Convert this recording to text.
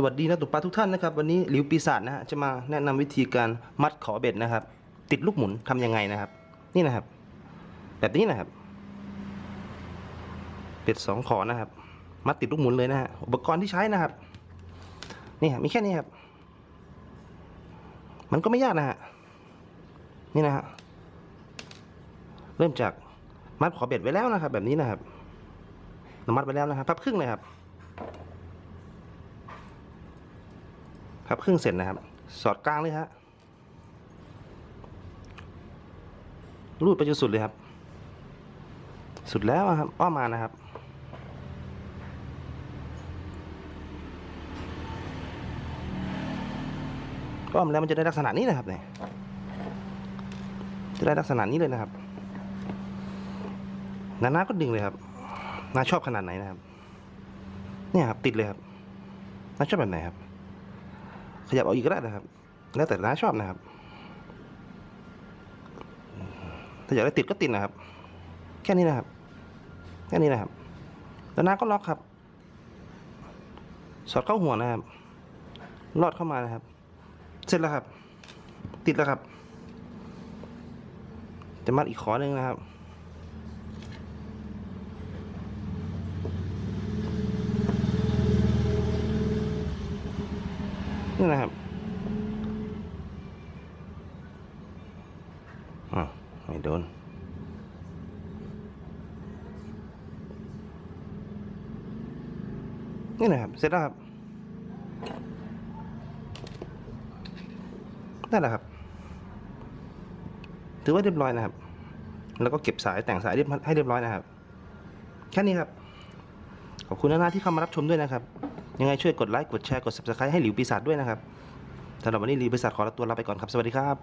สวัสดีนะตุกปลาทุกท่านนะครับวันนี้หลิวปีศาจนะฮะจะมาแนะนำวิธีการมัดขอเบ็ดนะครับ ติดลูกหมุนทำยังไงนะครับ นี่นะครับ แบบนี้นะครับ เบ็ดสองขอนะครับ มัดติดลูกหมุนเลยนะฮะอุปกรณ์ที่ใช้นะครับ นี่ฮะมีแค่นี้ครับ มันก็ไม่ยากนะฮะนี่นะฮะเริ่มจากมัดขอเบ็ดไว้แล้วนะครับ แบบนี้นะครับมัดไว้แล้วนะครับพับครึ่งเลยครับ พับครึ่งเสร็จนะครับ สอดกลางเลยฮะรูดไปจนสุดเลยครับ สุดแล้วครับอ้อมมานะครับ อ้อมแล้วมันจะได้ลักษณะนี้นะครับเนี่ยจะได้ลักษณะนี้เลยนะครับนานาก็ดึงเลยครับนาชอบขนาดไหนนะครับ เนี่ยครับติดเลยครับนาชอบแบบไหนครับ ขยับออกอีกก็ได้นะครับ แล้วแต่น้าชอบนะครับ ถ้าอยากได้ติดก็ติดนะครับ แค่นี้นะครับ แค่นี้นะครับ แล้วน้าก็ล็อกครับ สอดเข้าหัวนะครับ ลอดเข้ามานะครับ เสร็จแล้วครับ ติดแล้วครับ จะมัดอีกขอหนึ่งนะครับ นี่นะครับอ่าไม่โดนนี่นะครับ เสร็จแล้วครับได้แหล้วครับ ถือว่าเรียบร้อยนะครับ แล้วก็เก็บสายแต่งสายให้เรียบร้อยนะครับ แค่นี้ครับ ขอบคุณนะนะที่เข้ามารับชมด้วยนะครับ ยังไงช่วยกดไลค์กดแชร์กด subscribe ให้หลิวปีศาจด้วยนะครับสำหรับวันนี้หลิวปีศาจขอตัวลาไปก่อนครับ สวัสดีครับ